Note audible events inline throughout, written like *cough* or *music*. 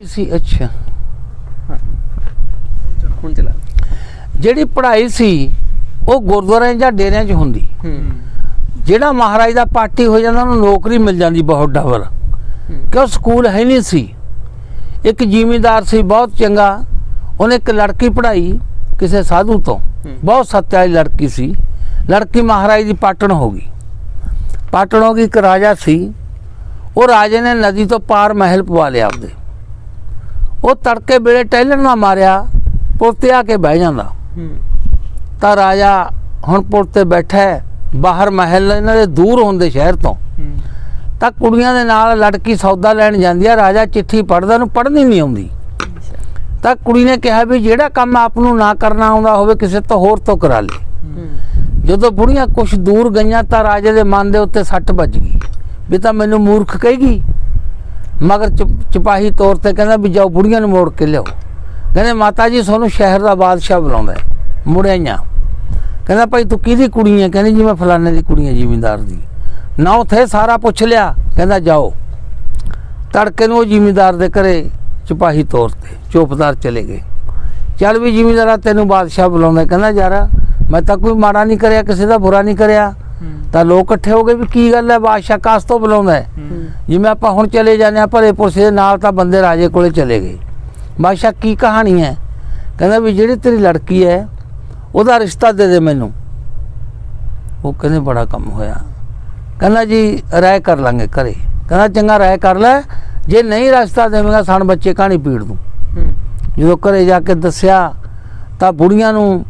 ਸੀ ਅੱਛਾ। ਹੁਣ ਚਲਾ। ਜਿਹੜੀ ਪੜ੍ਹਾਈ ਸੀ ਉਹ ਗੁਰਦੁਆਰਿਆਂ ਜਾਂ ਡੇਰਿਆਂ 'ਚ ਹੁੰਦੀ। ਜਿਹੜਾ ਮਹਾਰਾਜ ਦਾ ਪਾਰਟੀ ਹੋ ਜਾਂਦਾ ਉਹਨੂੰ ਨੌਕਰੀ ਮਿਲ ਜਾਂਦੀ ਬਹੁਤ ਡਬਲ। ਕਿਉਂ ਸਕੂਲ ਹੈ ਨਹੀਂ ਸੀ? ਇੱਕ ਜ਼ਿਮੀਂਦਾਰ ਸੀ ਬਹੁਤ ਚੰਗਾ। ਉਹਨੇ ਇੱਕ ਲੜਕੀ ਪੜ੍ਹਾਈ ਕਿਸੇ ਸਾਧੂ ਤੋਂ। ਬਹੁਤ ਸੱਤਿਆ ਵਾਲੀ ਲੜਕੀ ਸੀ। ਲੜਕੀ ਮਹਾਰਾਜ ਦੀ ਪਾਟਣ ਹੋ ਗਈ। ਪਾਟਣ ਹੋ ਗਈ ਇੱਕ ਰਾਜਾ ਸੀ। ਉਹ ਰਾਜੇ ਨੇ ਨਦੀ ਤੋਂ ਪਾਰ ਮਹਿਲ ਪਵਾ ਲਿਆ ਆਪਦੇ। ਉਹ ਤੜਕੇ ਵੇਲੇ ਟਹਿਲਣ ਨਾ ਮਾਰਿਆ ਪੁਲ ਤੇ ਆ ਕੇ ਬਹਿ ਜਾਂਦਾ। ਤਾਂ ਰਾਜਾ ਹੁਣ ਪੁਲ ਤੇ ਬੈਠਾ ਹੈ ਬਾਹਰ ਮਹਿਲ ਇਹਨਾਂ ਦੇ ਦੂਰ ਹੁੰਦੇ ਸ਼ਹਿਰ ਤੋਂ। ਤਾਂ ਕੁੜੀਆਂ ਦੇ ਨਾਲ ਲੜਕੀ ਸੌਦਾ ਲੈਣ ਜਾਂਦੀ ਆ ਰਾਜਾ ਚਿੱਠੀ ਪੜਦਾ ਨੂੰ ਪੜ੍ਹਨੀ ਨਹੀਂ ਆਉਂਦੀ। ਤਾਂ ਕੁੜੀ ਨੇ ਕਿਹਾ ਵੀ ਜਿਹੜਾ ਕੰਮ ਆਪ ਨੂੰ ਨਾ ਕਰਨਾ ਆਉਂਦਾ ਹੋਵੇ ਕਿਸੇ ਤੋਂ ਹੋਰ ਤੋਂ ਕਰਾ ਲੇ। ਜਦੋਂ ਬੁੜੀਆਂ ਕੁਝ ਦੂਰ ਗਈਆਂ ਤਾਂ ਰਾਜੇ ਦੇ ਮਨ ਦੇ ਉੱਤੇ ਸੱਟ ਵੱਜ ਗਈ। ਵੀ ਤਾਂ ਮੈਨੂੰ ਮੂਰਖ ਕਹੇਗੀ। ਮਗਰ ਚਿਪ- ਸਿਪਾਹੀ ਤੌਰ ਤੇ ਕਹਿੰਦਾ ਵੀ ਜਾਓ ਬੁੜੀਆਂ ਨੂੰ ਮੋੜ ਕੇ ਲਿਆਓ। ਕਹਿੰਦੇ ਮਾਤਾ ਜੀ ਤੁਹਾਨੂੰ ਸ਼ਹਿਰ ਦਾ ਬਾਦਸ਼ਾਹ ਬੁਲਾਉਂਦਾ ਮੁੜਿਆਈਆਂ ਕਹਿੰਦਾ ਭਾਈ ਤੂੰ ਕਿਹਦੀ ਕੁੜੀ ਹੈ ਕਹਿੰਦੀ ਜੀ ਮੈਂ ਫਲਾਣੇ ਦੀ ਕੁੜੀ ਹਾਂ ਜ਼ਿਮੀਂਦਾਰ ਦੀ। ਨਾ ਉਥੇ ਸਾਰਾ ਪੁੱਛ ਲਿਆ। ਕਹਿੰਦਾ ਜਾਓ। ਤੜਕੇ ਨੂੰ ਉਹ ਜ਼ਿਮੀਂਦਾਰ ਦੇ ਘਰੇ ਸਿਪਾਹੀ ਤੌਰ ਤੇ ਚੌਪਦਾਰ ਚਲੇ ਗਏ। ਚੱਲ ਵੀ ਜ਼ਿਮੀਂਦਾਰਾ ਤੈਨੂੰ ਬਾਦਸ਼ਾਹ ਬੁਲਾਉਂਦਾ ਕਹਿੰਦਾ ਯਾਰ, ਮੈਂ ਤਾਂ ਕੋਈ ਮਾੜਾ ਨਹੀਂ ਕਰਿਆ, ਕਿਸੇ ਦਾ ਬੁਰਾ ਨਹੀਂ ਕਰਿਆ। ਤਾਂ ਲੋਕ ਇਕੱਠੇ ਹੋ ਗਏ ਵੀ ਕੀ ਗੱਲ ਹੈ ਬਾਦਸ਼ਾਹ ਕਾਸ ਤੋਂ ਬੁਲਾਉਂਦਾ ਹੈ? ਜਿਵੇਂ ਆਪਾਂ ਹੁਣ ਚਲੇ ਜਾਂਦੇ ਆ ਭਲੇ ਪੁਰਸੇ ਦੇ ਨਾਲ ਤਾਂ ਬੰਦੇ ਰਾਜੇ ਕੋਲੇ ਚਲੇ ਗਏ। ਬਾਦਸ਼ਾਹ ਕੀ ਕਹਾਣੀ ਹੈ? ਕਹਿੰਦਾ ਵੀ ਜਿਹੜੀ ਤੇਰੀ ਲੜਕੀ ਹੈ ਉਹਦਾ ਰਿਸ਼ਤਾ ਦੇ ਦੇ ਮੈਨੂੰ। ਉਹ ਕਹਿੰਦੇ ਬੜਾ ਕੰਮ ਹੋਇਆ। ਕਹਿੰਦਾ ਜੀ ਰਾਏ ਕਰ ਲਾਂਗੇ ਘਰੇ। ਕਹਿੰਦਾ ਚੰਗਾ ਰਾਏ ਕਰ ਲੈ ਜੇ ਨਹੀਂ ਰਿਸ਼ਤਾ ਦੇਵੇਂਗਾ ਸਣ ਬੱਚੇ ਕਹਾਣੀ ਪੀੜ ਦੂੰ। ਜਦੋਂ ਘਰੇ ਜਾ ਕੇ ਦੱਸਿਆ ਤਾਂ ਬੁੜੀਆਂ ਨੂੰ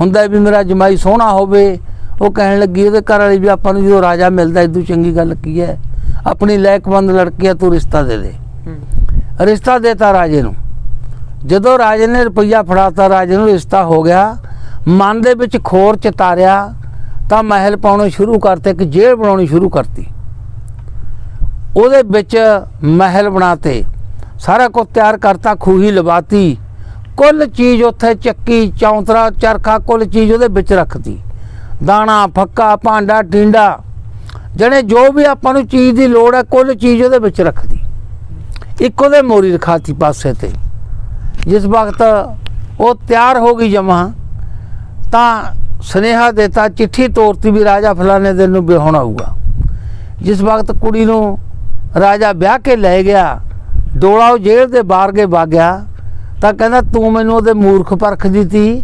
ਹੁੰਦਾ ਵੀ ਮੇਰਾ ਜਮਾਈ ਸੋਹਣਾ ਹੋਵੇ ਉਹ ਕਹਿਣ ਲੱਗੀ ਉਹਦੇ ਘਰ ਵਾਲੀ ਵੀ ਆਪਾਂ ਨੂੰ ਜਦੋਂ ਰਾਜਾ ਮਿਲਦਾ ਇਦੋਂ ਚੰਗੀ ਗੱਲ ਕੀ ਹੈ? ਆਪਣੀ ਲਾਇਕਮੰਦ ਲੜਕੀ ਆ ਤੂੰ ਰਿਸ਼ਤਾ ਦੇ ਦੇ। ਰਿਸ਼ਤਾ ਦੇਤਾ ਰਾਜੇ ਨੂੰ। ਜਦੋਂ ਰਾਜੇ ਨੇ ਰੁਪਈਆ ਫੜਾਤਾ ਰਾਜੇ ਨੂੰ ਰਿਸ਼ਤਾ ਹੋ ਗਿਆ ਮਨ ਦੇ ਵਿੱਚ ਖੋਰ ਚਤਾਰਿਆ ਤਾਂ ਮਹਿਲ ਪਾਉਣੇ ਸ਼ੁਰੂ ਕਰਤੇ ਇੱਕ ਜੇਲ੍ਹ ਬਣਾਉਣੀ ਸ਼ੁਰੂ ਕਰਤੀ। ਉਹਦੇ ਵਿੱਚ ਮਹਿਲ ਬਣਾਤੇ ਸਾਰਾ ਕੁਝ ਤਿਆਰ ਕਰਤਾ ਖੂਹੀ ਲਵਾਤੀ ਕੁੱਲ ਚੀਜ਼ ਉੱਥੇ ਚੱਕੀ ਚੌਂਤਰਾ ਚਰਖਾ ਕੁੱਲ ਚੀਜ਼ ਉਹਦੇ ਵਿੱਚ ਰੱਖਤੀ। ਦਾਣਾ, ਫੱਕਾ, ਭਾਂਡਾ, ਟਿੰਡਾ। ਜਿਹੜੇ ਜੋ ਵੀ ਆਪਾਂ ਨੂੰ ਚੀਜ਼ ਦੀ ਲੋੜ ਹੈ, ਕੁੱਲ ਚੀਜ਼ ਉਹਦੇ ਵਿੱਚ ਰੱਖਦੀ। ਇੱਕ ਉਹਦੇ ਮੋਰੀ ਰਖਾਤੀ ਪਾਸੇ ਤੇ। ਜਿਸ ਵਕਤ ਉਹ ਤਿਆਰ ਹੋ ਗਈ ਜਮਾ, ਤਾਂ ਸੁਨੇਹਾ ਦੇਤਾ, ਚਿੱਠੀ ਤੋਰਤੀ ਵੀ ਰਾਜਾ ਫਲਾਣੇ ਦਿਨ ਨੂੰ ਵਿਆਹਣ ਆਊਗਾ। ਜਿਸ ਵਕਤ ਕੁੜੀ ਨੂੰ ਰਾਜਾ ਵਿਆਹ ਕੇ ਲੈ ਗਿਆ, ਡੋਲਾ ਉਹ ਜੇਲ੍ਹ ਦੇ ਬਾਹਰ ਕੇ ਵਾਗਿਆ ਤਾਂ ਕਹਿੰਦਾ, ਤੂੰ ਮੈਨੂੰ ਉਹਦੇ ਮੂਰਖ ਪਰਖ ਦਿੱਤੀ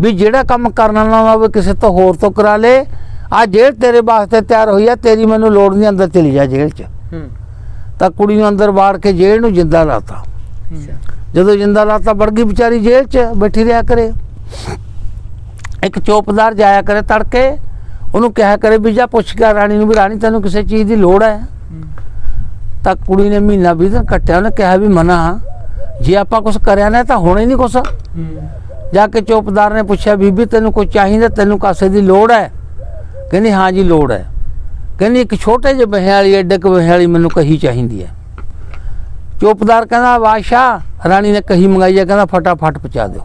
ਵੀ ਜਿਹੜਾ ਕੰਮ ਕਰਨਾ ਨਾ ਹੋਵੇ ਕਿਸੇ ਤੋਂ ਹੋਰ ਤੋਂ ਕਰਾ ਲੇ। ਆ ਜੇਲ੍ਹ ਤੇਰੇ ਵਾਸਤੇ ਤਿਆਰ ਹੋਈ ਆ ਤੇਰੀ ਮੈਨੂੰ ਲੋੜ ਨਹੀਂ ਅੰਦਰ ਚਲੀ ਜਾ ਜੇਲ੍ਹ 'ਚ। ਤਾਂ ਕੁੜੀ ਨੂੰ ਅੰਦਰ ਬਾੜ ਕੇ ਜੇਲ੍ਹ ਨੂੰ ਜਿੰਦਾ ਲਾਤਾ। ਜਦੋਂ ਜਿੰਦਾ ਲਾਤਾ ਵੜ ਗਈ ਵਿਚਾਰੀ ਜੇਲ੍ਹ 'ਚ ਬੈਠੀ ਰਿਹਾ ਕਰੇ। ਇੱਕ ਚੌਪਦਾਰ ਜਾਇਆ ਕਰੇ ਤੜਕੇ ਉਹਨੂੰ ਕਿਹਾ ਕਰੇ ਵੀ ਜਾ ਪੁੱਛ ਕੇ ਰਾਣੀ ਨੂੰ ਵੀ ਰਾਣੀ ਤੈਨੂੰ ਕਿਸੇ ਚੀਜ਼ ਦੀ ਲੋੜ ਹੈ। ਤਾਂ ਕੁੜੀ ਨੇ ਮਹੀਨਾ ਵੀਹ ਦਿਨ ਕੱਟਿਆ ਉਹਨੇ ਕਿਹਾ ਵੀ ਮਨਾ ਜੇ ਆਪਾਂ ਕੁਝ ਕਰਿਆ ਨਾ ਤਾਂ ਹੋਣਾ ਹੀ ਨਹੀਂ ਕੁਛ। ਹੂੰ। ਜਾ ਕੇ ਚੌਪਦਾਰ ਨੇ ਪੁੱਛਿਆ ਬੀਬੀ ਤੈਨੂੰ ਕੋਈ ਚਾਹੀਦਾ? ਤੈਨੂੰ ਕਾਸੇ ਦੀ ਲੋੜ ਹੈ? ਕਹਿੰਦੀ ਹਾਂ ਜੀ ਲੋੜ ਹੈ। ਕਹਿੰਦੀ ਇੱਕ ਛੋਟੇ ਜਿਹੇ ਬਹਿ ਵਾਲੀ ਐਡੇ ਕੁ ਬਹਿ ਵਾਲੀ ਮੈਨੂੰ ਕਹੀ ਚਾਹੀਦੀ ਹੈ। ਚੌਪਦਾਰ ਕਹਿੰਦਾ ਬਾਦਸ਼ਾਹ ਰਾਣੀ ਨੇ ਕਹੀ ਮੰਗਾਈ ਹੈ ਕਹਿੰਦਾ ਫਟਾਫਟ ਪਹੁੰਚਾ ਦਿਓ।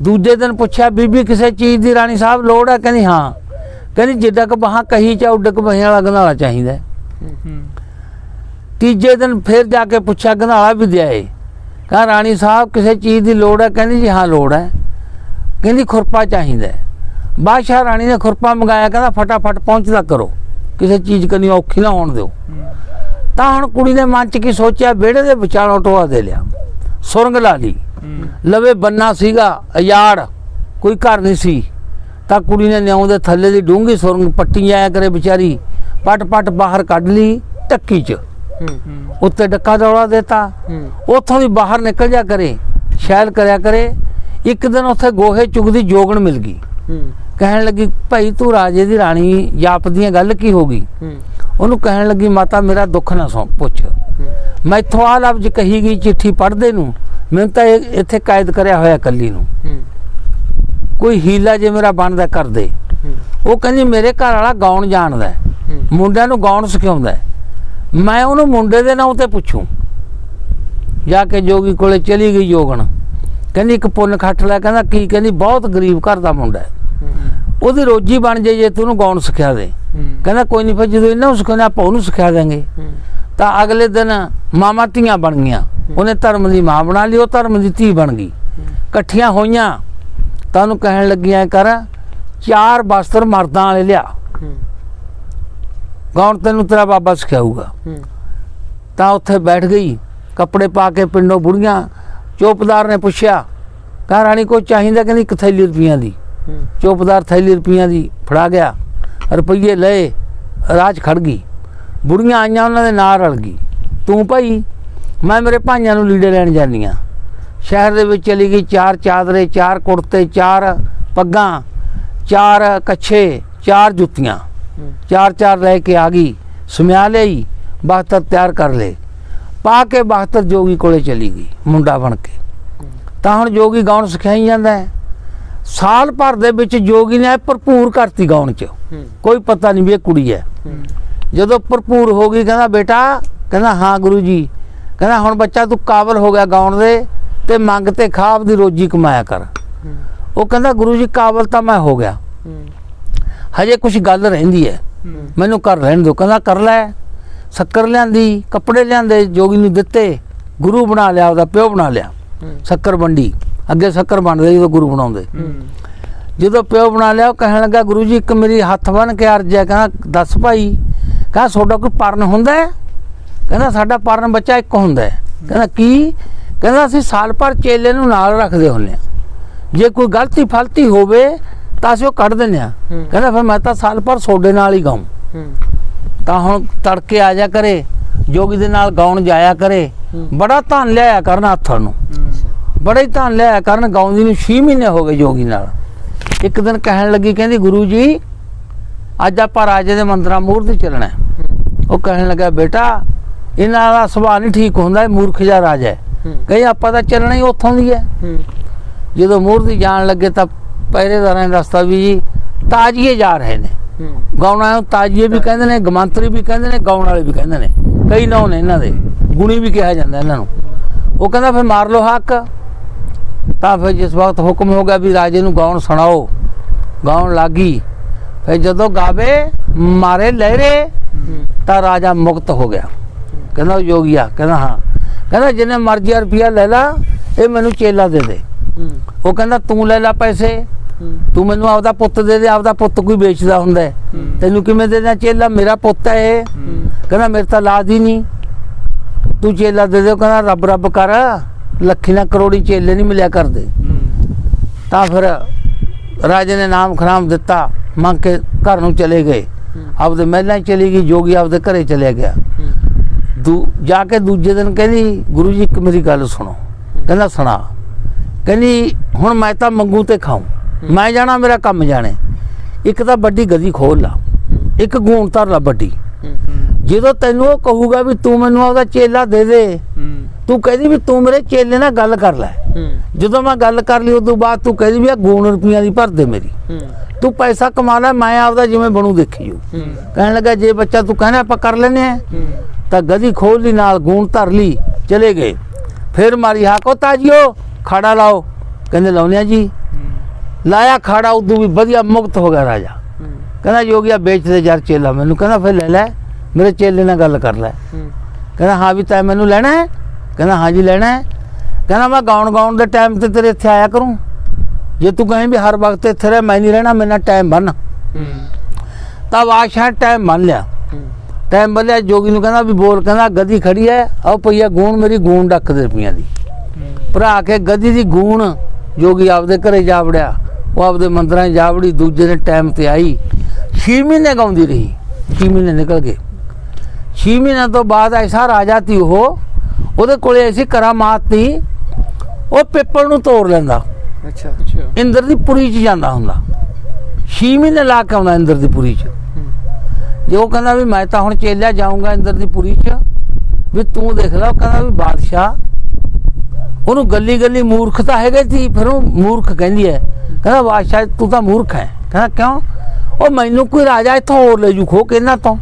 ਦੂਜੇ ਦਿਨ ਪੁੱਛਿਆ ਬੀਬੀ ਕਿਸੇ ਚੀਜ਼ ਦੀ ਰਾਣੀ ਸਾਹਿਬ ਲੋੜ ਹੈ? ਕਹਿੰਦੀ ਹਾਂ। ਕਹਿੰਦੀ ਜਿੱਡਾ ਕ ਬਹਾ ਕਹੀ ਚਾ ਉੱਡਾ ਕ ਬਹਿ ਵਾਲਾ ਗੰਧਾਲਾ ਚਾਹੀਦਾ ਤੀਜੇ ਦਿਨ ਫਿਰ ਜਾ ਕੇ ਪੁੱਛਿਆ ਗੰਧਾਲਾ ਵੀ ਦਿਆਏ। ਕਹਾ ਰਾਣੀ ਸਾਹਿਬ, ਕਿਸੇ ਚੀਜ਼ ਦੀ ਲੋੜ ਹੈ? ਕਹਿੰਦੀ ਜੀ, ਹਾਂ, ਲੋੜ ਹੈ। ਕਹਿੰਦੀ, ਖੁਰਪਾ ਚਾਹੀਦਾ ਹੈ। ਬਾਦਸ਼ਾਹ ਰਾਣੀ ਨੇ ਖੁਰਪਾ ਮੰਗਾਇਆ, ਕਹਿੰਦਾ, ਫਟਾਫਟ ਪਹੁੰਚਦਾ ਕਰੋ। ਕਿਸੇ ਚੀਜ਼ ਕਨੀ ਔਖੀ ਨਾ ਹੋਣ ਦਿਓ। ਤਾਂ ਹੁਣ ਕੁੜੀ ਨੇ ਮਨ ਚ ਕੀ ਸੋਚਿਆ? ਵਿਹੜੇ ਦੇ ਵਿਚਾਲੋਂ ਟੋਆ ਦੇ ਲਿਆ। ਸੁਰੰਗ ਲਾ ਲਈ। ਲਵੇ ਬੰਨਾ ਸੀਗਾ, ਅਯਾੜ। ਕੋਈ ਘਰ ਨਹੀਂ ਸੀ। ਤਾਂ ਕੁੜੀ ਨੇ ਨਿਉਂ ਦੇ ਥੱਲੇ ਦੀ ਡੂੰਗੀ ਸੁਰੰਗ ਪੱਟੀ ਆਇਆ ਕਰੇ ਵਿਚਾਰੀ। ਪਟ ਪਟ ਬਾਹਰ ਕੱਢ ਲਈ, ਟੱਕੀ 'ਚ। ਉੱਤੇ ਡੱਕਾ ਦੌੜਾ ਦਿੱਤਾ। ਉੱਥੋਂ ਦੀ ਬਾਹਰ ਨਿਕਲ ਜਾ ਕਰੇ ਸ਼ੈਲ ਕਰਿਆ ਕਰੇ। ਇੱਕ ਦਿਨ ਉੱਥੇ ਗੋਹੇ ਚੁਗਦੀ ਜੋਗਣ ਮਿਲ ਗਈ। ਕਹਿਣ ਲੱਗੀ ਭਾਈ ਤੂੰ ਰਾਜੇ ਦੀ ਰਾਣੀ ਜਾਪਦੀਆਂ ਗੱਲ ਕੀ ਹੋ ਗਈ? ਉਹਨੂੰ ਕਹਿਣ ਲੱਗੀ ਮਾਤਾ ਮੇਰਾ ਦੁੱਖ ਨਾ ਸੌ ਪੁੱਛ। ਮੈਥੋਂ ਆ ਲਫ਼ਜ਼ ਕਹੀ ਗਈ ਚਿੱਠੀ ਪੜ੍ਹਦੇ ਨੂੰ। ਮੈਨੂੰ ਤਾਂ ਇੱਥੇ ਕਾਇਦ ਕਰਿਆ ਹੋਇਆ ਕੱਲੀ ਨੂੰ। ਕੋਈ ਹੀਲਾ ਜੇ ਮੇਰਾ ਬਣਦਾ ਕਰ ਦੇ। ਉਹ ਕਹਿੰਦੀ ਮੇਰੇ ਘਰ ਵਾਲਾ ਗਾਉਣ ਜਾਣਦਾ। ਮੁੰਡਿਆਂ ਨੂੰ ਗਾਉਣ ਸਿਖਾਉਂਦਾ। ਮੈਂ ਉਹਨੂੰ ਮੁੰਡੇ ਦੇ ਨਾਂ ਤੇ ਪੁੱਛੂ। ਜਾ ਕੇ ਜੋਗੀ ਕੋਲੇ ਚਲੀ ਗਈ ਜੋਗਣ। ਕਹਿੰਦੀ ਇੱਕ ਪੁੰਨ ਖੱਟ ਲੈ, ਕਹਿੰਦਾ ਕੀ? ਕਹਿੰਦੀ ਬਹੁਤ ਗਰੀਬ ਘਰ ਦਾ ਮੁੰਡਾ ਹੈ। ਉਹਦੀ ਰੋਜੀ ਬਣ ਜੇ ਜੇ ਤੂੰ ਉਹਨੂੰ ਗਾਉਣ ਸਿਖਾ ਦੇ। ਕਹਿੰਦਾ ਕੋਈ ਨਹੀਂ ਫਿਰ ਜਦੋਂ ਇਹਨਾਂ ਨੂੰ ਸਿਖਾਉਣਾ ਆਪਾਂ ਉਹਨੂੰ ਸਿਖਾ ਦਾਂਗੇ ਤਾਂ ਅਗਲੇ ਦਿਨ ਮਾਮਾ ਧੀਆਂ ਬਣ ਗਈਆਂ। ਉਹਨੇ ਧਰਮ ਦੀ ਮਾਂ ਬਣਾ ਲਈ, ਉਹ ਧਰਮ ਦੀ ਧੀ ਬਣ ਗਈ। ਇਕੱਠੀਆਂ ਹੋਈਆਂ ਤਾਂ ਉਹਨੂੰ ਕਹਿਣ ਲੱਗੀਆਂ ਕਰ, ਚਾਰ ਬਸਤਰ ਮਰਦਾਂ ਵਾਲੇ ਲਿਆ। ਗਾਉਣ ਤੈਨੂੰ ਤੇਰਾ ਬਾਬਾ ਸਿਖਾਊਗਾ। ਤਾਂ ਉੱਥੇ ਬੈਠ ਗਈ ਕੱਪੜੇ ਪਾ ਕੇ ਪਿੰਡੋਂ ਬੁੜੀਆਂ ਚੌਪਦਾਰ ਨੇ ਪੁੱਛਿਆ ਕਹ ਰਾਣੀ ਕੋ ਚਾਹੀਦਾ ਕਹਿੰਦੀ ਇੱਕ ਥੈਲੀ ਰੁਪਈਆਂ ਦੀ? ਚੌਪਦਾਰ ਥੈਲੀ ਰੁਪਈਆਂ ਦੀ ਫੜਾ ਗਿਆ ਰੁਪਈਏ ਲਏ ਰਾਜ ਖੜ ਗਈ। ਬੁੜੀਆਂ ਆਈਆਂ ਉਹਨਾਂ ਦੇ ਨਾਲ ਰਲ ਗਈ। ਤੂੰ ਭਾਈ ਮੈਂ ਮੇਰੇ ਭਾਈਆਂ ਨੂੰ ਲੀੜੇ ਲੈਣ ਜਾਨੀ ਆ। ਸ਼ਹਿਰ ਦੇ ਵਿੱਚ ਚਲੀ ਗਈ ਚਾਰ ਚਾਦਰੇ ਚਾਰ ਕੁੜਤੇ ਚਾਰ ਪੱਗਾਂ ਚਾਰ ਕੱਛੇ ਚਾਰ ਜੁੱਤੀਆਂ। ਚਾਰ ਚਾਰ ਲੈ ਕੇ ਆ ਗਈ ਸਮਿਆ ਲਈ ਬਖਤਰ ਤਿਆਰ ਕਰ ਲੇ ਪਾ ਕੇ ਬਖਤਰ ਜੋਗੀ ਕੋਲੇ ਚਲੀ ਗਈ ਮੁੰਡਾ ਬਣ ਕੇ। ਤਾਂ ਹੁਣ ਜੋਗੀ ਗਾਉਣ ਸਿਖਾਈ ਜਾਂਦਾ ਹੈ। ਸਾਲ ਭਰ ਦੇ ਵਿੱਚ ਜੋਗੀ ਨੇ ਭਰਪੂਰ ਕਰਤੀ ਗਾਉਣ ਚ। ਕੋਈ ਪਤਾ ਨਹੀਂ ਵੀ ਇਹ ਕੁੜੀ ਹੈ। ਜਦੋਂ ਭਰਪੂਰ ਹੋ ਗਈ ਕਹਿੰਦਾ ਬੇਟਾ ਕਹਿੰਦਾ ਹਾਂ ਗੁਰੂ ਜੀ। ਕਹਿੰਦਾ ਹੁਣ ਬੱਚਾ ਤੂੰ ਕਾਬਲ ਹੋ ਗਿਆ ਗਾਉਣ ਦੇ ਤੇ ਮੰਗ ਤੇ ਖਾਬ ਦੀ ਰੋਜੀ ਕਮਾਇਆ ਕਰ। ਉਹ ਕਹਿੰਦਾ ਗੁਰੂ ਜੀ ਕਾਬਲ ਤਾਂ ਮੈਂ ਹੋ ਗਿਆ। ਹਜੇ ਕੁਝ ਗੱਲ ਰਹਿੰਦੀ ਹੈ। ਮੈਨੂੰ ਕਰ ਲੈਣ ਦਿਓ। ਕਹਿੰਦਾ ਕਰ ਲੈ। ਸ਼ੱਕਰ ਲਿਆਂਦੀ ਕੱਪੜੇ ਲਿਆਂਦੇ ਜੋਗੀ ਨੂੰ ਦਿੱਤੇ ਗੁਰੂ ਬਣਾ ਲਿਆ ਉਹਦਾ ਪਿਓ ਬਣਾ ਲਿਆ। ਸ਼ੱਕਰ ਵੰਡੀ। ਅੱਗੇ ਸ਼ੱਕਰ ਬਣਦੇ ਜਦੋਂ ਗੁਰੂ ਬਣਾਉਂਦੇ। ਜਦੋਂ ਪਿਓ ਬਣਾ ਲਿਆ ਉਹ ਕਹਿਣ ਲੱਗਾ ਗੁਰੂ ਜੀ ਇੱਕ ਮੇਰੀ ਹੱਥ ਬੰਨ ਕੇ ਅਰਜ਼ ਹੈ। ਕਹਿੰਦਾ ਦੱਸ ਭਾਈ। ਕਹਿੰਦਾ ਤੁਹਾਡਾ ਕੋਈ ਪਰਨ ਹੁੰਦਾ ਹੈ? ਕਹਿੰਦਾ ਸਾਡਾ ਪਰਨ ਬੱਚਾ ਇੱਕ ਹੁੰਦਾ ਹੈ। ਕਹਿੰਦਾ ਕੀ? ਕਹਿੰਦਾ ਅਸੀਂ ਸਾਲ ਭਰ ਚੇਲੇ ਨੂੰ ਨਾਲ ਰੱਖਦੇ ਹੁੰਦੇ ਆ ਜੇ ਕੋਈ ਗਲਤੀ ਫਲਤੀ ਹੋਵੇ ਤਾਂ ਅਸੀਂ ਉਹ ਕੱਢ ਦਿੰਦੇ ਆ। ਕਹਿੰਦਾ ਫਿਰ ਮੈਂ ਤਾਂ ਸਾਲ ਭਰ ਤੁਹਾਡੇ ਨਾਲ ਹੀ ਗਾਉਂ ਤਾਂ ਹੁਣ ਤੜਕੇ ਆ ਜਾ ਕਰੇ ਜੋਗੀ ਦੇ ਨਾਲ ਗਾਉਣ ਜਾਇਆ ਕਰੇ। ਬੜਾ ਧਨ ਲਿਆਇਆ ਕਰਨ ਹੱਥਾਂ ਨੂੰ। ਬੜਾ ਹੀ ਧਨ ਲਿਆਇਆ ਕਰਨ ਗਾਉਂਦੀ ਨੂੰ 6 ਮਹੀਨੇ ਹੋ ਗਏ ਜੋਗੀ ਨਾਲ। ਇੱਕ ਦਿਨ ਕਹਿਣ ਲੱਗੀ ਕਹਿੰਦੀ ਗੁਰੂ ਜੀ ਅੱਜ ਆਪਾਂ ਰਾਜੇ ਦੇ ਮੰਦਰਾਂ ਮੂਰਤੀ ਚੱਲਣਾ। ਉਹ ਕਹਿਣ ਲੱਗਾ ਬੇਟਾ ਇਹਨਾਂ ਦਾ ਸੁਭਾਅ ਨਹੀਂ ਠੀਕ ਹੁੰਦਾ ਇਹ ਮੂਰਖ ਜਿਹਾ ਰਾਜਾ ਹੈ। ਕਹੀ ਆਪਾਂ ਤਾਂ ਚੱਲਣਾ ਹੀ ਉੱਥੋਂ ਦੀ ਹੂੰ। ਜਦੋਂ ਮੂਰਤੀ ਜਾਣ ਲੱਗੇ ਤਾਂ ਪਹਿਰੇਦਾਰਾਂ ਨੇ ਰਸਤਾ ਵੀ ਜੀ ਤਾਜੀਏ ਜਾ ਰਹੇ ਨੇ। ਹੂੰ। ਗਾਉਣਾ ਨੂੰ ਤਾਜੀਏ ਵੀ ਕਹਿੰਦੇ ਨੇ ਗਮੰਤਰੀ ਵੀ ਕਹਿੰਦੇ ਨੇ ਗਾਉਣ ਵਾਲੇ ਵੀ ਕਹਿੰਦੇ ਨੇ। ਕਈ ਨਾਂ ਨੇ ਇਹਨਾਂ ਦੇ ਗੁਣੀ ਵੀ ਕਿਹਾ ਜਾਂਦਾ ਇਹਨਾਂ ਨੂੰ। ਉਹ ਕਹਿੰਦਾ ਫਿਰ ਮਾਰ ਲਓ ਹੱਕ। ਤਾਂ ਫਿਰ ਜਿਸ ਵਕਤ ਹੁਕਮ ਹੋ ਗਿਆ ਵੀ ਰਾਜੇ ਨੂੰ ਗਾਉਣ ਸੁਣਾਓ ਗਾਉਣ ਲੱਗੀ ਫਿਰ ਜਦੋਂ ਗਾਵੇ ਮਾਰੇ ਲਹਿਰੇ ਹੂੰ ਤਾਂ ਰਾਜਾ ਮੁਕਤ ਹੋ ਗਿਆ। ਕਹਿੰਦਾ ਯੋਗੀਆ ਕਹਿੰਦਾ ਹਾਂ। ਕਹਿੰਦਾ ਜਿੰਨੇ ਮਰਜ਼ੀ ਰੁਪਿਆ ਲੈ ਲਾ ਇਹ ਮੈਨੂੰ ਚੇਲਾ ਦੇ ਦੇ। ਹੂੰ। ਉਹ ਕਹਿੰਦਾ ਤੂੰ ਲੈ ਲੈ ਪੈਸੇ ਹੂੰ ਤੂੰ ਮੈਨੂੰ ਆਪਦਾ ਪੁੱਤ ਦੇ ਦੇ ਆਪਦਾ ਪੁੱਤ ਕੋਈ ਵੇਚਦਾ ਹੁੰਦਾ। ਤੈਨੂੰ ਕਿਵੇਂ ਦੇ ਦਿਆਂ ਚੇਲਾ? ਮੇਰਾ ਪੁੱਤ ਹੈ ਇਹ। ਕਹਿੰਦਾ ਮੇਰੇ ਤਾਂ ਲਾਦ ਹੀ ਨਹੀਂ। ਤੂੰ ਚੇਲਾ ਦੇ ਦੇ ਕਹਿੰਦਾ ਰੱਬ ਰੱਬ ਕਰ। ਲੱਖੀ ਨਾ ਕਰੋੜੀ ਚੇਲੇ ਨਹੀਂ ਮਿਲਿਆ ਕਰਦੇ। ਤਾਂ ਫਿਰ ਰਾਜੇ ਨੇ ਨਾਮ ਖਰਾਮ ਦਿੱਤਾ ਮੰਗ ਕੇ ਘਰ ਨੂੰ ਚਲੇ ਗਏ। ਆਪਦੇ ਮਹਿਲਾਂ ਚਲੀ ਗਈ ਜੋਗੀ ਆਪਦੇ ਘਰੇ ਚਲੇ ਗਿਆ। ਦੂ ਜਾ ਕੇ ਦੂਜੇ ਦਿਨ ਕਹਿੰਦੀ ਗੁਰੂ ਜੀ ਇੱਕ ਮੇਰੀ ਗੱਲ ਸੁਣੋ। ਕਹਿੰਦਾ ਸੁਣਾ। ਕਹਿੰਦੀ ਹੁਣ ਮੈਂ ਤਾਂ ਮੰਗੂ ਤੇ ਖਾਉ ਮੈਂ ਜਾਣਾ, ਮੇਰਾ ਕੰਮ ਜਾਣੇ ਇੱਕ ਤਾਂ ਵੱਡੀ ਗਦੀ ਖੋਲ ਲਾ। ਇੱਕ ਗੂਣ ਧਰ ਲਾ ਵੱਡੀ। ਜਦੋਂ ਤੈਨੂੰ ਉਹ ਕਹੂਗਾ ਵੀ ਤੂੰ ਮੈਨੂੰ ਆਪਦਾ ਚੇਲਾ ਦੇ ਦੇ, ਤੂੰ ਕਹਿੰਦੀ ਵੀ ਤੂੰ ਮੇਰੇ ਚੇਲੇ ਨਾਲ ਗੱਲ ਕਰ ਲੈ। ਜਦੋਂ ਮੈਂ ਗੱਲ ਕਰ ਲਈ, ਉਦੋਂ ਬਾਅਦ ਤੂੰ ਕਹਿੰਦੀ ਵੀ ਆ ਗੂਣ ਰੁਪਈਆਂ ਦੀ ਭਰ ਦੇ ਮੇਰੀ। ਤੂੰ ਪੈਸਾ ਕਮਾ ਲੈ, ਮੈਂ ਆਪਦਾ ਜਿਵੇਂ ਬਣੂ ਦੇਖੀਓ ਕਹਿਣ ਲੱਗਾ, ਜੇ ਬੱਚਾ ਤੂੰ ਕਹਿਣਾ, ਆਪਾਂ ਕਰ ਲੈਨੇ ਆ ਤਾਂ ਗਦੀ ਖੋਲ ਲਈ, ਨਾਲ ਗੂਣ ਧਰ ਲਈ, ਚਲੇ ਗਏ। ਫਿਰ ਮਾਰੀ ਹਾਕੋ ਤਾਜੀਓ, ਖਾੜਾ ਲਾਓ। ਕਹਿੰਦੇ ਲਾਉਨੇ ਆ ਜੀ। ਲਾਇਆ ਖਾੜਾ ਉਦੋਂ ਵੀ ਵਧੀਆ ਮੁਕਤ ਹੋ ਗਿਆ ਰਾਜਾ। ਕਹਿੰਦਾ ਯੋਗੀਆ ਵੇਚ ਦੇ ਯਾਰ ਚੇਲਾ ਮੈਨੂੰ। ਕਹਿੰਦਾ ਫਿਰ ਲੈ ਲੈ ਮੇਰੇ ਚੇਲੇ ਨਾਲ ਗੱਲ ਕਰ ਲੈ। ਕਹਿੰਦਾ ਹਾਂ ਵੀ ਤੈਂ ਮੈਨੂੰ ਲੈਣਾ ਹੈ? ਕਹਿੰਦਾ ਹਾਂ ਜੀ ਲੈਣਾ ਹੈ। ਕਹਿੰਦਾ ਮੈਂ ਗਾਉਣ ਗਾਉਣ ਦੇ ਟਾਈਮ ਤੇ ਤੇਰੇ ਇੱਥੇ ਆਇਆ ਕਰੂੰ। ਜੇ ਤੂੰ ਕਹੀਂ ਵੀ ਹਰ ਵਕਤ ਇੱਥੇ ਰਹਿ ਮੈਂ ਨਹੀਂ ਰਹਿਣਾ ਮੇਰਾ ਟਾਈਮ ਬੰਨ। ਤਾਂ ਬਾਦਸ਼ਾਹ ਟਾਈਮ ਮੰਨ ਲਿਆ। ਟਾਈਮ ਬੰਨਿਆ ਜੋਗੀ ਨੂੰ ਕਹਿੰਦਾ ਵੀ ਬੋਲ ਕਹਿੰਦਾ ਗਦੀ ਖੜੀ ਹੈ ਆਓ ਪਈਆ ਗੂਣ ਮੇਰੀ ਗੂਣ ਡੱਕ ਦੇ ਰੁਪਈਆਂ ਦੀ। ਭਰਾ ਕੇ ਗਦੀ ਦੀ ਗੂਣ ਜੋਗੀ ਆਪਦੇ ਘਰੇ ਜਾ ਵੜਿਆ। ਉਹ ਆਪਦੇ ਮੰਦਰਾਂ 'ਚ ਜਾ ਵੜੀ ਦੂਜੇ ਦਿਨ ਟਾਈਮ ਤੇ ਆਈ। 6 ਮਹੀਨੇ ਗਾਉਂਦੀ ਰਹੀ। 6 ਮਹੀਨੇ ਨਿਕਲ ਗਏ। 6 ਮਹੀਨਿਆਂ ਤੋਂ ਬਾਅਦ ਐਸਾ ਰਾਜਾ ਤੀ ਉਹ ਉਹਦੇ ਕੋਲੇ ਐਸੀ ਕਰਾਮਾਤ ਤੀ ਉਹ ਪੇਪਰ ਨੂੰ ਤੋੜ ਲੈਂਦਾ। ਅੱਛਾ। ਇੰਦਰ ਦੀ ਪੁਰੀ 'ਚ ਜਾਂਦਾ ਹੁੰਦਾ। 6 ਮਹੀਨੇ ਲਾ ਕੇ ਆਉਂਦਾ ਇੰਦਰ ਦੀ ਪੁਰੀ 'ਚ। ਜੇ ਉਹ ਕਹਿੰਦਾ ਵੀ ਮੈਂ ਤਾਂ ਹੁਣ ਚੇਲਿਆ ਜਾਊਂਗਾ ਇੰਦਰ ਦੀ ਪੁਰੀ 'ਚ ਵੀ ਤੂੰ ਦੇਖ ਲੈ ਉਹ ਕਹਿੰਦਾ ਵੀ ਬਾਦਸ਼ਾਹ ਉਹਨੂੰ ਗੱਲੀ ਗੱਲੀ ਮੂਰਖ ਤਾਂ ਹੈਗਾ ਸੀ ਫਿਰ ਉਹ ਮੂਰਖ ਕਹਿੰਦੀ ਹੈ ਕਹਿੰਦਾ ਬਾਦਸ਼ਾਹ ਤੂੰ ਤਾਂ ਮੂਰਖ ਹੈ। ਕਹਿੰਦਾ ਕਿਉਂ? ਉਹ ਮੈਨੂੰ ਕੋਈ ਰਾਜਾ ਇੱਥੋਂ ਹੋਰ ਲੈ ਜੂ ਖੋ ਕੇ ਇਹਨਾਂ ਤੋਂ।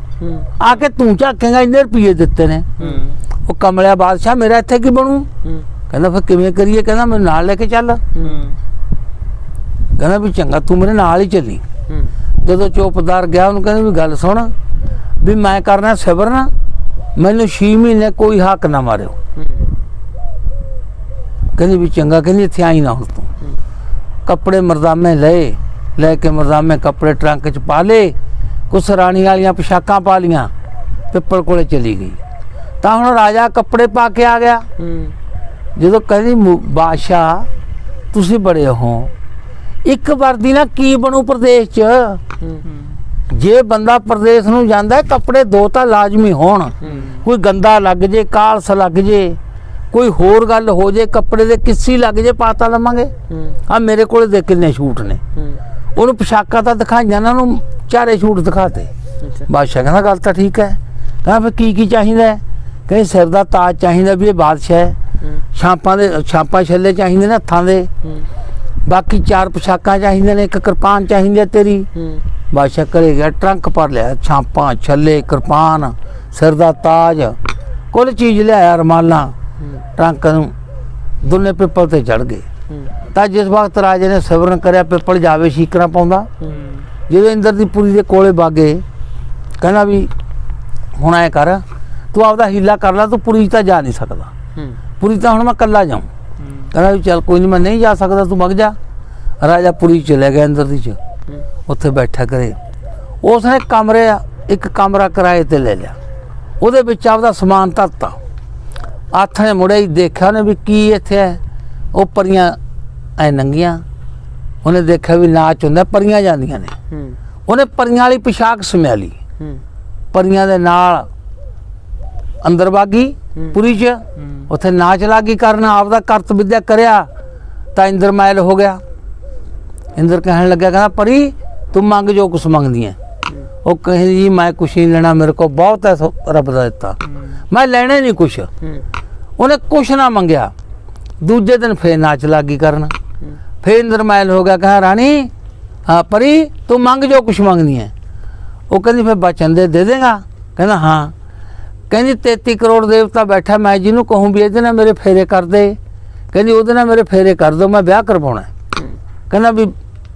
ਆ ਕੇ ਤੂੰ ਝਾਕੇਗਾ ਇੰਨੇ ਰੁਪਏ ਦਿੱਤੇ ਨੇ। ਉਹ ਕਮਲਿਆ ਬਾਦਸ਼ਾਹ ਮੇਰਾ ਇੱਥੇ ਕੀ ਬਣੂ? ਕਹਿੰਦਾ ਫਿਰ ਕਿਵੇਂ ਕਰੀਏ? ਕਹਿੰਦਾ ਮੈਨੂੰ ਨਾਲ ਲੈ ਕੇ ਚੱਲ। ਕਹਿੰਦਾ ਵੀ ਚੰਗਾ ਤੂੰ ਮੇਰੇ ਨਾਲ ਹੀ ਚੱਲੀ। ਜਦੋਂ ਚੌਪਦਾਰ ਗਿਆ ਉਹਨੂੰ ਕਹਿੰਦੇ ਵੀ ਗੱਲ ਸੁਣ ਵੀ ਮੈਂ ਕਰਨਾ ਸਬਰ ਨਾ ਮੈਨੂੰ 6 ਮਹੀਨੇ ਕੋਈ ਹੱਕ ਨਾ ਮਾਰਿਓ। ਕਹਿੰਦੀ ਵੀ ਚੰਗਾ ਕਹਿੰਦੀ ਇੱਥੇ ਆਈ ਨਾ ਹੁਣ ਤੂੰ। ਕੱਪੜੇ ਮਰਦਾਮੇ ਲਏ ਲੈ ਕੇ ਮਰਦਾਮੇ ਕੱਪੜੇ ਟਰੰਕ 'ਚ ਪਾ ਲਏ ਕੁਛ ਰਾਣੀ ਵਾਲੀਆਂ ਪੋਸ਼ਾਕਾਂ ਪਾ ਲੀਆਂ ਪਿੱਪਲ ਕੋਲੇ ਚਲੀ ਗਈ। ਤਾਂ ਹੁਣ ਰਾਜਾ ਕੱਪੜੇ ਪਾ ਕੇ ਆ ਗਿਆ। ਜਦੋਂ ਕਹਿੰਦੀ ਬਾਦਸ਼ਾਹ ਤੁਸੀਂ ਬੜੇ ਹੋ। ਇੱਕ ਵਰਦੀ ਨਾਲ ਕੀ ਬਣੂ ਪ੍ਰਦੇਸ਼ 'ਚ? ਜੇ ਬੰਦਾ ਪ੍ਰਦੇਸ਼ ਨੂੰ ਜਾਂਦਾ ਕੱਪੜੇ ਦੋ ਤਾਂ ਲਾਜ਼ਮੀ ਹੋਣ। ਕੋਈ ਗੰਦਾ ਲੱਗ ਜੇ ਕਾਲਸ ਲੱਗ ਜੇ। ਕੋਈ ਹੋਰ ਗੱਲ ਹੋ ਜੇ ਕੱਪੜੇ ਦੇ ਕਿੱਸੀ ਲੱਗ ਜੇ ਪਾਤਾ ਲਵਾਂਗੇ। ਆ ਮੇਰੇ ਕੋਲੇ ਦੇ ਕਿੰਨੇ ਸ਼ੂਟ ਨੇ। ਉਹਨੂੰ ਪੋਸ਼ਾਕਾਂ ਤਾਂ ਦਿਖਾਈਆਂ ਨਾ ਉਹਨੂੰ ਚਾਰੇ ਸ਼ੂਟ ਦਿਖਾਤੇ। ਬਾਦਸ਼ਾਹ ਕਹਿੰਦਾ ਗੱਲ ਤਾਂ ਠੀਕ ਹੈ। ਕਹਿੰਦਾ ਫਿਰ ਕੀ ਕੀ ਚਾਹੀਦਾ ਹੈ? ਕਹਿੰਦੇ ਸਿਰ ਦਾ ਤਾਜ ਚਾਹੀਦਾ ਵੀ ਇਹ ਬਾਦਸ਼ਾਹ ਹੈ। ਛਾਪਾਂ ਦੇ ਛਾਪਾਂ ਛੱਲੇ ਚਾਹੀਦੇ ਨੇ ਹੱਥਾਂ ਦੇ। ਬਾਕੀ ਚਾਰ ਪੋਸ਼ਾਕਾਂ ਚਾਹੀਦੇ ਨੇ ਇੱਕ ਕਿਰਪਾਨ ਚਾਹੀਦੀ ਹੈ ਤੇਰੀ। ਬਾਦਸ਼ਾਹ ਕਰੇ ਗਿਆ ਟਰੰਕ ਭਰ ਲਿਆ ਛਾਪਾਂ ਛੱਲੇ ਕਿਰਪਾਨ ਸਿਰ ਦਾ ਤਾਜ ਕੁੱਲ ਚੀਜ਼ ਲਿਆਇਆ ਰਮਾਲਾਂ। ਟਰੰਕ ਨੂੰ ਦੋਨੇ ਪਿੱਪਲ ਤੇ ਚੜ ਗਏ। ਤਾਂ ਜਿਸ ਵਕਤ ਰਾਜੇ ਨੇ ਸਵਰਨ ਕਰਿਆ, ਪਿੱਪਲ ਜਾਵੇ, ਸ਼ੀਕਰਾਂ ਪਾਉਂਦਾ। ਹੂੰ ਜਦੋਂ ਇੰਦਰ ਦੀ ਪੁਰੀ ਦੇ ਕੋਲੇ ਬਾਗੇ ਕਹਿੰਦਾ ਵੀ, ਹੁਣ ਐ ਕਰ, ਤੂੰ ਆਪਦਾ ਹੀਲਾ ਕਰ ਲੈ, ਤੂੰ ਪੁਰੀ ਤਾਂ ਜਾ ਨਹੀਂ ਸਕਦਾ। ਪੁਰੀ ਤਾਂ ਹੁਣ ਮੈਂ ਕੱਲਾ ਜਾਉਂ ਕਹਿੰਦਾ ਵੀ, ਚੱਲ ਕੋਈ ਨਹੀਂ ਮੈਂ ਨਹੀਂ ਜਾ ਸਕਦਾ, ਤੂੰ ਵਗ ਜਾ। ਰਾਜਾ ਪੁਰੀ ਚਲੇ ਗਿਆ ਇੰਦਰ ਦੀ ਚ। ਉੱਥੇ ਬੈਠਾ ਕਰੇ ਉਸਨੇ ਕਮਰੇ, ਇੱਕ ਕਮਰਾ ਕਿਰਾਏ ਤੇ ਲੈ ਲਿਆ। ਉਹਦੇ ਵਿੱਚ ਆਪਦਾ ਸਮਾਨ ਧਰਤਾ। ਆਥਣੇ ਮੁੜੇ ਹੀ ਦੇਖਿਆ ਉਹਨੇ ਵੀ ਕੀ ਇੱਥੇ ਹੈ? ਉਹ ਪਰੀਆਂ ਐ ਨੰਗੀਆਂ। ਉਹਨੇ ਦੇਖਿਆ ਵੀ ਨਾਚ ਹੁੰਦਾ ਪਰੀਆਂ ਜਾਂਦੀਆਂ ਨੇ। ਹੂੰ। ਉਹਨੇ ਪਰੀਆਂ ਵਾਲੀ ਪੋਸ਼ਾਕ ਸਮਿਆ ਲਈ। ਹੂੰ। ਪਰੀਆਂ ਦੇ ਨਾਲ ਅੰਦਰ ਬਾਗੀ। ਪੁਰੀ ਚ। ਉੱਥੇ ਨਾਚ ਲਾਗੀ ਕਰਨ ਆਪਦਾ ਕਰਤ ਵਿਦਿਆ ਕਰਿਆ ਤਾਂ ਇੰਦਰ ਮੈਲ ਹੋ ਗਿਆ। ਇੰਦਰ ਕਹਿਣ ਲੱਗਾ ਕਹਿੰਦਾ ਪਰੀ ਤੂੰ ਮੰਗ ਜੋ ਕੁਛ ਮੰਗਦੀ ਹੈ ਉਹ ਕਹਿੰਦੀ ਜੀ ਮੈਂ ਕੁਛ ਨਹੀਂ ਲੈਣਾ ਮੇਰੇ ਕੋਲ ਬਹੁਤ ਹੈ ਰੱਬ ਦਾ ਦਿੱਤਾ। ਮੈਂ ਲੈਣਾ ਨਹੀਂ ਕੁਛ। ਉਹਨੇ ਕੁਛ ਨਾ ਮੰਗਿਆ। ਦੂਜੇ ਦਿਨ ਫੇਰ ਨਾਚ ਲਾਗੀ ਕਰਨ। ਫੇਰ ਇੰਦਰ ਮੈਲ ਹੋ ਗਿਆ ਕਹਾ ਰਾਣੀ ਹਾਂ ਪਰੀ ਤੂੰ ਮੰਗ ਜੋ ਕੁਛ ਮੰਗਦੀ ਹੈ। ਉਹ ਕਹਿੰਦੀ ਫਿਰ ਬਚਨ ਦੇ ਦੇ ਦੇਗਾ? ਕਹਿੰਦਾ ਹਾਂ। ਕਹਿੰਦੀ 33 ਕਰੋੜ ਦੇਵਤਾ ਬੈਠਾ ਮੈਂ ਜਿਹਨੂੰ ਕਹੂੰ ਵੀ ਇਹਦੇ ਨਾਲ ਮੇਰੇ ਫੇਰੇ ਕਰ ਦੇ। ਕਹਿੰਦੀ ਉਹਦੇ ਨਾਲ ਮੇਰੇ ਫੇਰੇ ਕਰ ਦੋ ਮੈਂ ਵਿਆਹ ਕਰਵਾਉਣਾ ਕਹਿੰਦਾ ਵੀ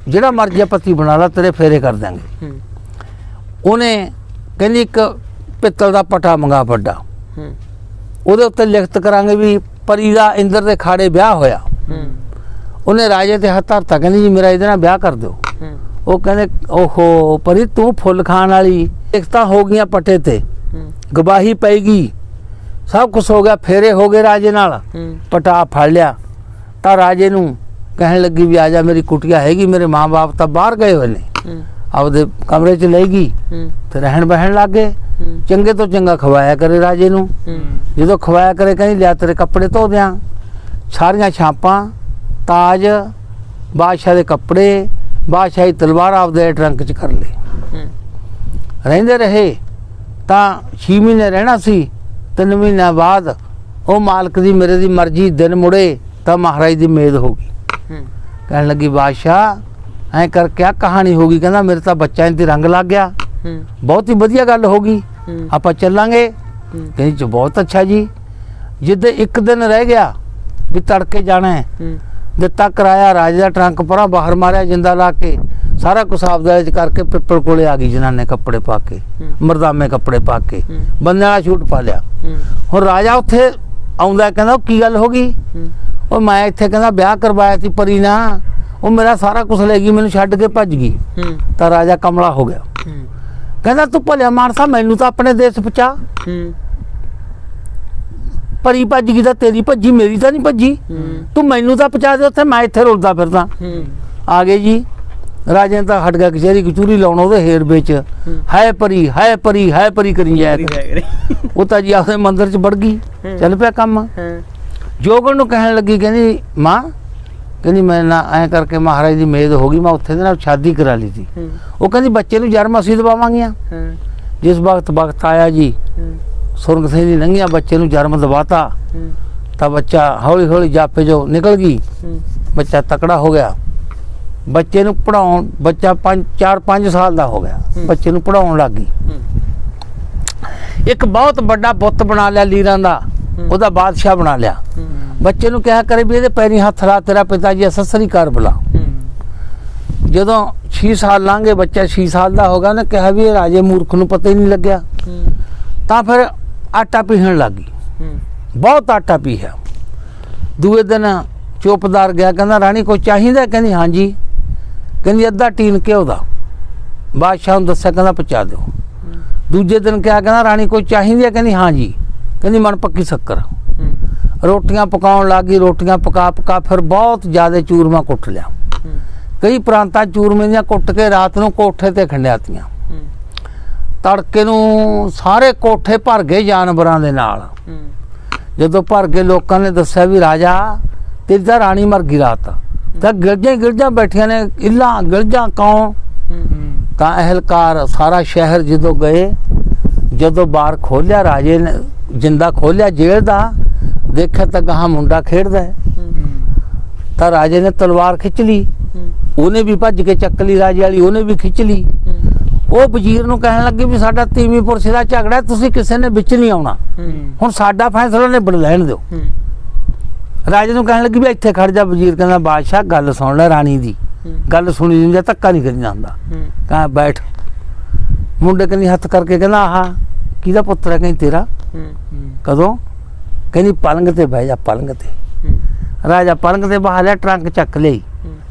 ਜਿਹੜਾ ਮਰਜ਼ੀ ਪਤੀ ਬਣਾ ਲਾ ਤੇਰੇ ਫੇਰੇ ਕਰ ਦਾਂਗੇ ਉਹਨੇ ਕਹਿੰਦੀ ਇੱਕ ਪਿੱਤਲ ਦਾ ਪਟਾ ਮੰਗਾ ਵੱਡਾ। ਹੂੰ। ਉਹਦੇ ਉੱਤੇ ਲਿਖਤ ਕਰਾਂਗੇ ਵੀ ਪਰੀ ਦਾ ਇੰਦਰ ਦੇ ਖਾੜੇ ਵਿਆਹ ਹੋਇਆ। ਹੂੰ। ਉਹਨੇ ਰਾਜੇ ਤੇ ਹੱਥ ਧਰਤਾ ਕਹਿੰਦੀ ਜੀ ਮੇਰਾ ਇਹਦੇ ਨਾਲ ਵਿਆਹ ਕਰ ਦਿਓ। ਹੂੰ। ਉਹ ਕਹਿੰਦੇ ਓਹੋ ਪਰੀ ਤੂੰ ਫੁੱਲ ਖਾਣ ਵਾਲੀ ਲਿਖਤਾਂ ਹੋ ਗਈਆਂ ਪੱਟੇ ਤੇ। ਹੂੰ। ਗਵਾਹੀ ਪਈਗੀ ਸਭ ਕੁਝ ਹੋ ਗਿਆ ਫੇਰੇ ਹੋ ਗਏ ਰਾਜੇ ਨਾਲ। ਪਟਾ ਫੜ ਲਿਆ। ਤਾਂ ਰਾਜੇ ਨੂੰ ਕਹਿਣ ਲੱਗੀ ਵੀ ਆ ਜਾ ਮੇਰੀ ਕੁਟਿਆ ਹੈਗੀ ਮੇਰੇ ਮਾਂ-ਬਾਪ ਤਾਂ ਬਾਹਰ ਗਏ ਹੋਏ ਨੇ। ਆਪਦੇ ਕਮਰੇ 'ਚ ਲੈ ਗਈ ਤੇ ਰਹਿਣ ਬਹਿਣ ਲੱਗ ਗਏ। ਚੰਗੇ ਤੋਂ ਚੰਗਾ ਖਵਾਇਆ ਕਰੇ ਰਾਜੇ ਨੂੰ। ਜਦੋਂ ਖਵਾਇਆ ਕਰੇ ਕਹਿੰਦੀ ਲਿਆ ਤੇਰੇ ਕੱਪੜੇ ਧੋ ਦਿਆਂ। ਸਾਰੀਆਂ ਛਾਪਾਂ ਤਾਜ ਬਾਦਸ਼ਾਹ ਦੇ ਕੱਪੜੇ ਬਾਦਸ਼ਾਹੀ ਤਲਵਾਰ ਆਪਦੇ ਟਰੰਕ 'ਚ ਕਰ ਲਈ ਰਹਿੰਦੇ ਰਹੇ। ਤਾਂ 6 ਮਹੀਨੇ ਰਹਿਣਾ ਸੀ। 3 ਮਹੀਨਿਆਂ ਬਾਅਦ ਉਹ ਮਾਲਕ ਦੀ ਮੇਰੇ ਦੀ ਮਰਜ਼ੀ ਦਿਨ ਮੁੜੇ ਤਾਂ ਮਹਾਰਾਜ ਦੀ ਮੇਦ ਹੋ ਗਈ। ਕਹਿਣ ਲੱਗੀ ਬਾਦਸ਼ਾਹ ਐ ਕਰ ਕਿਆ ਕਹਾਣੀ ਹੋ ਗਈ ਕਹਿੰਦਾ ਮੇਰੇ ਤਾਂ ਬੱਚਾ ਇੰਤੇ ਰੰਗ ਲੱਗ ਗਿਆ। ਹੂੰ। ਬਹੁਤ ਹੀ ਵਧੀਆ ਗੱਲ ਹੋ ਗਈ। ਆਪਾਂ ਚੱਲਾਂਗੇ। ਕਹਿੰਦੀ ਚ ਬਹੁਤ ਅੱਛਾ ਜੀ। ਜਿੱਦੇ ਇੱਕ ਦਿਨ ਰਹਿ ਗਿਆ ਵੀ ਤੜਕੇ ਜਾਣਾ ਹੈ ਦਿੱਤਾ ਕਰਾਇਆ ਰਾਜ ਦਾ ਟਰੰਕ ਪਰਾਂ ਬਾਹਰ ਮਾਰਿਆ ਜਿੰਦਾ ਲਾ ਕੇ। ਸਾਰਾ ਕੁਛ ਆਪਦਾ ਚ ਕਰਕੇ ਪਿੱਪਲ ਕੋਲੇ ਆ ਗਈ ਜਨਾਨੇ ਕੱਪੜੇ ਪਾ ਕੇ। ਮਰਦਾਮੇ ਕੱਪੜੇ ਪਾ ਕੇ। ਹੂੰ। ਬੰਦਿਆਂ ਵਾਲਾ ਸ਼ੂਟ ਪਾ ਲਿਆ। ਹੁਣ ਰਾਜਾ ਉੱਥੇ ਆਉਂਦਾ ਕਹਿੰਦਾ ਕੀ ਗੱਲ ਹੋ ਗਈ? ਉਹ ਮੈਂ ਇੱਥੇ ਕਹਿੰਦਾ ਵਿਆਹ ਕਰਵਾਇਆ ਸੀ ਪਰੀ ਨਾ ਉਹ ਮੇਰਾ ਸਾਰਾ ਕੁਝ ਲੈ ਗਈ ਮੈਨੂੰ ਛੱਡ ਕੇ ਭੱਜ ਗਈ। ਹੂੰ। ਤਾਂ ਰਾਜਾ ਕਮਲਾ ਹੋ ਗਿਆ। ਹੂੰ। ਕਹਿੰਦਾ ਤੂੰ ਭਲਿਆ ਮਾਨਸਾ ਮੈਨੂੰ ਤਾਂ ਆਪਣੇ ਦੇਸ਼ ਪਹੁੰਚਾ। ਹੂੰ। ਪਰੀ ਭੱਜ ਗਈ ਤਾਂ ਤੇਰੀ ਭੱਜੀ ਮੇਰੀ ਤਾਂ ਨਹੀਂ ਭੱਜੀ। ਹੂੰ। ਤੂੰ ਮੈਨੂੰ ਤਾਂ ਪਹੁੰਚਾ ਦੇ ਉੱਥੇ ਮੈਂ ਇੱਥੇ ਰੁਲਦਾ ਫਿਰਦਾ। ਹੂੰ। ਆ ਗਏ ਜੀ। ਰਾਜੇ ਨੇ ਤਾਂ ਹਟ ਗਿਆ ਕਚਹਿਰੀ ਕਚੂਰੀ ਲਾਉਣ ਉਹਦੇ ਹੇਰ ਵਿੱਚ। ਹਾਏ ਪਰੀ ਹਾਏ ਪਰੀ ਹਾਏ ਪਰੀ ਕਰੀ ਜਾਇਆ। ਉਹ ਤਾਂ ਜੀ ਆਪਣੇ ਮੰਦਿਰ 'ਚ ਵੜ ਗਈ। ਚੱਲ ਪਿਆ ਕੰਮ। ਹਾਂ। ਜੋਗਣ ਨੂੰ ਕਹਿਣ ਲੱਗੀ ਕਹਿੰਦੀ ਮਾਂ ਕਹਿੰਦੀ ਮੈਂ ਨਾ ਐ ਕਰਕੇ ਮਹਾਰਾਜ ਦੀ ਮੇਦ ਹੋ ਗਈ ਮੈਂ ਉੱਥੇ ਦੇ ਨਾਲ ਸ਼ਾਦੀ ਕਰਾ ਲਈ ਸੀ। ਉਹ ਕਹਿੰਦੀ ਬੱਚੇ ਨੂੰ ਜਨਮ ਅਸੀਂ ਦਵਾਵਾਂਗੀਆਂ। ਜਿਸ ਵਕਤ ਵਕਤ ਆਇਆ ਜੀ ਸੁਰਗ ਸਿੰਘ ਦੀ ਨੰਗੀਆਂ ਬੱਚੇ ਨੂੰ ਜਨਮ ਦਵਾਤਾ ਤਾਂ ਬੱਚਾ ਹੌਲੀ ਹੌਲੀ ਜਾਪੇ ਜੋ ਨਿਕਲ ਗਈ ਬੱਚਾ ਤਕੜਾ ਹੋ ਗਿਆ। ਬੱਚੇ ਨੂੰ ਪੜਾਉਣ ਬੱਚਾ 5 4 5 ਸਾਲ ਦਾ ਹੋ ਗਿਆ। ਬੱਚੇ ਨੂੰ ਪੜਾਉਣ ਲੱਗ ਗਈ। ਇੱਕ ਬਹੁਤ ਵੱਡਾ ਬੁੱਤ ਬਣਾ ਲਿਆ ਲੀਰਾਂ ਦਾ। ਉਹਦਾ ਬਾਦਸ਼ਾਹ ਬਣਾ ਲਿਆ। ਬੱਚੇ ਨੂੰ ਕਿਹਾ ਕਰੇ ਵੀ ਇਹਦੇ ਪੈਰੀ ਹੱਥ ਲਾ ਤੇਰਾ ਪਿਤਾ ਜੀ ਅਸਸਰੀ ਕਰ ਬੁਲਾ। ਜਦੋਂ 6 ਸਾਲ ਲੰਘੇ ਬੱਚਾ 6 ਸਾਲ ਦਾ ਹੋ ਗਿਆ ਉਹਨੇ ਕਿਹਾ ਵੀ ਇਹ ਰਾਜੇ ਮੂਰਖ ਨੂੰ ਪਤਾ ਹੀ ਨਹੀਂ ਲੱਗਿਆ। ਤਾਂ ਫਿਰ ਆਟਾ ਪੀਹਣ ਲੱਗ ਬਹੁਤ ਆਟਾ ਪੀਆ ਦੂਏ ਦਿਨ ਚੁੱਪਦਾਰ ਗਿਆ ਕਹਿੰਦਾ ਰਾਣੀ ਕੋਈ ਚਾਹੀਦਾ? ਕਹਿੰਦੀ ਹਾਂਜੀ। ਕਹਿੰਦੀ ਅੱਧਾ ਟੀਨ ਘਿਓ ਦਾ। ਬਾਦਸ਼ਾਹ ਨੂੰ ਦੱਸਿਆ ਕਹਿੰਦਾ ਪਹੁੰਚਾ ਦਿਓ। ਦੂਜੇ ਦਿਨ ਕਿਹਾ ਕਹਿੰਦਾ ਰਾਣੀ ਕੋਈ ਚਾਹੀਦੀ ਹੈ? ਕਹਿੰਦੀ ਹਾਂਜੀ। ਕਹਿੰਦੀ ਮਨ ਪੱਕੀ ਸ਼ੱਕਰ। ਰੋਟੀਆਂ ਪਕਾਉਣ ਲੱਗੀ ਰੋਟੀਆਂ ਪਕਾ ਪਕਾ ਫਿਰ ਬਹੁਤ ਜ਼ਿਆਦਾ ਚੂਰਮਾ ਕੁੱਟ ਲਿਆ। ਕਈ ਪ੍ਰਾਂਤਾਂ ਚੂਰਮੇ ਦੀਆਂ ਕੁੱਟ ਕੇ ਰਾਤ ਨੂੰ ਕੋਠੇ ਤੇ ਖੰਡਿਆਤੀਆਂ। ਤੜਕੇ ਨੂੰ ਸਾਰੇ ਕੋਠੇ ਭਰ ਗਏ ਜਾਨਵਰਾਂ ਦੇ ਨਾਲ। ਜਦੋਂ ਭਰ ਗਏ, ਲੋਕਾਂ ਨੇ ਦੱਸਿਆ ਵੀ ਰਾਜਾ, ਤੇਰੀ ਤਾਂ ਰਾਣੀ ਮਰ ਗਈ ਰਾਤ। ਤਾਂ ਗਿਰਜਾਂ ਹੀ ਗਿਰਜਾਂ ਬੈਠੀਆਂ ਨੇ, ਇੱਲਾਂ ਗਿਰਜਾਂ ਕੌਣ? ਤਾਂ ਅਹਲਕਾਰ ਸਾਰਾ ਸ਼ਹਿਰ ਜਦੋਂ ਗਏ, ਜਦੋਂ ਬਾਹਰ ਖੋਲਿਆ ਰਾਜੇ ਨੇ ਜਿੰਦਾ ਖੋਲਿਆ ਜੇਲ੍ਹ ਦਾ ਦੇਖਿਆ ਤਾਂ ਗਾਹ ਮੁੰਡਾ ਖੇਡਦਾ ਹੈ। ਤਾਂ ਰਾਜੇ ਨੇ ਤਲਵਾਰ ਖਿੱਚ ਲਈ। ਉਹਨੇ ਵੀ ਭੱਜ ਕੇ ਚੱਕ ਲਈ ਰਾਜੇ ਵਾਲੀ ਉਹਨੇ ਵੀ ਖਿੱਚ ਲਈ। ਉਹ ਵਜ਼ੀਰ ਨੂੰ ਕਹਿਣ ਲੱਗੇ ਵੀ ਸਾਡਾ ਤੀਵੀਂਪੁਰ ਸਿਰਾ ਝਗੜਾ ਹੈ, ਤੁਸੀਂ ਕਿਸੇ ਨੇ ਵਿੱਚ ਨਹੀਂ ਆਉਣਾ। ਹੁਣ ਸਾਡਾ ਫੈਸਲਾ ਨਿਬੜ ਲੈਣ ਦਿਓ। ਰਾਜੇ ਨੂੰ ਕਹਿਣ ਲੱਗੀ ਵੀ ਇੱਥੇ ਖੜ ਜਾ ਵਜ਼ੀਰ ਕਹਿੰਦਾ ਬਾਦਸ਼ਾਹ ਗੱਲ ਸੁਣ ਲੈ ਰਾਣੀ ਦੀ। ਗੱਲ ਸੁਣੀ ਜਾਂਦੀ ਧੱਕਾ ਨਹੀਂ ਕਰੀ ਜਾਂਦਾ। ਕਹਾਂ ਬੈਠ। ਮੁੰਡੇ ਕਹਿੰਦੀ ਹੱਥ ਕਰਕੇ ਕਹਿੰਦਾ ਆਹ ਕਿਹਦਾ ਪੁੱਤਰ ਹੈ ਕਹਿੰਦੀ ਤੇਰਾ? ਕਦੋਂ? ਕਹਿੰਦੀ ਪਲੰਗ ਤੇ ਬਹਿ ਜਾ ਪਲੰਗ ਤੇ। ਰਾਜਾ ਪਲੰਗ ਤੇ ਬਹਾ ਲਿਆ ਟਰੰਕ ਚੱਕ ਲਈ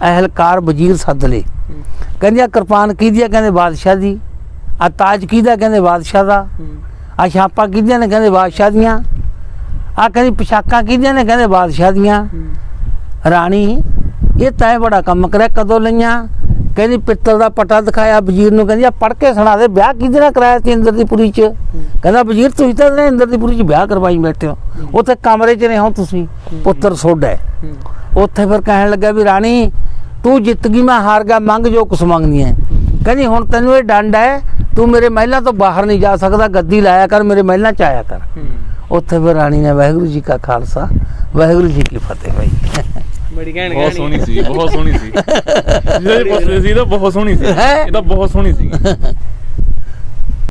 ਅਹਲਕਾਰ ਵਜ਼ੀਰ ਸੱਦ ਲਈ ਕਹਿੰਦੀ ਆ ਕਿਰਪਾਨ ਕਿਹਦੀ ਹੈ ਕਹਿੰਦੇ ਬਾਦਸ਼ਾਹ ਦੀ। ਆ ਤਾਜ ਕਿਹਦਾ ਕਹਿੰਦੇ ਬਾਦਸ਼ਾਹ ਦਾ। ਆ ਛਾਪਾਂ ਕਿਹਦੀਆਂ ਨੇ ਕਹਿੰਦੇ ਬਾਦਸ਼ਾਹ ਦੀਆਂ। ਆ ਕਹਿੰਦੀ ਪੋਸ਼ਾਕਾਂ ਕਿਹਦੀਆਂ ਨੇ ਕਹਿੰਦੇ ਬਾਦਸ਼ਾਹ ਦੀਆਂ। ਰਾਣੀ ਇਹ ਤੈਂ ਬੜਾ ਕੰਮ ਕਰਿਆ ਕਦੋਂ ਲਈਆਂ? ਕਹਿੰਦੀ ਪਿੱਤਲ ਦਾ ਪਟਾ ਦਿਖਾਇਆ ਵਜ਼ੀਰ ਨੂੰ ਕਹਿੰਦੀ ਆ ਪੜ ਕੇ ਸੁਣਾ ਦੇ ਵਿਆਹ ਕਿਹਦੇ ਨਾਲ ਕਰਾਇਆ ਸੀ ਇੰਦਰਦੀਪੁਰੀ ਚ? ਕਹਿੰਦਾ ਵਜ਼ੀਰ ਤੁਸੀਂ ਤਾਂ ਨੇ ਇੰਦਰਦੀਪੁਰੀ ਚ ਵਿਆਹ ਕਰਵਾਈ ਬੈਠੇ ਹੋ। ਉੱਥੇ ਕਮਰੇ ਚ ਰਹੇ ਹੋ ਤੁਸੀਂ ਪੁੱਤਰ ਸੋਡਾ ਉੱਥੇ ਫਿਰ ਕਹਿਣ ਲੱਗਾ ਵੀ ਰਾਣੀ ਤੂੰ ਜਿੱਤ ਗਈ ਮੈਂ ਹਾਰ ਗਿਆ ਮੰਗ ਜੋ ਕੁਛ ਮੰਗਨੀ ਹੈ। ਕਹਿੰਦੀ ਹੁਣ ਤੈਨੂੰ ਇਹ ਡੰਡ ਹੈ ਤੂੰ ਮੇਰੇ ਮਹਿਲਾਂ ਤੋਂ ਬਾਹਰ ਨਹੀਂ ਜਾ ਸਕਦਾ ਗੱਦੀ ਲਾਇਆ ਕਰ ਮੇਰੇ ਮਹਿਲਾਂ ਚ ਆਇਆ ਕਰ। ਉੱਥੇ ਫਿਰ ਰਾਣੀ ਨੇ ਵਾਹਿਗੁਰੂ ਜੀ ਕਾ ਖਾਲਸਾ ਵਾਹਿਗੁਰੂ ਜੀ ਕੀ ਫਤਿਹ ਭਾਈ ਬੜੀ ਘੈਂਟ ਬਹੁਤ ਸੋਹਣੀ ਸੀ ਬਹੁਤ ਸੋਹਣੀ ਸੀ। *laughs* ਜਿਹਦੇ ਪੁੱਛਦੇ ਸੀ ਤਾਂ ਬਹੁਤ ਸੋਹਣੀ ਸੀ? ਇਹ ਤਾਂ ਬਹੁਤ ਸੋਹਣੀ ਸੀ।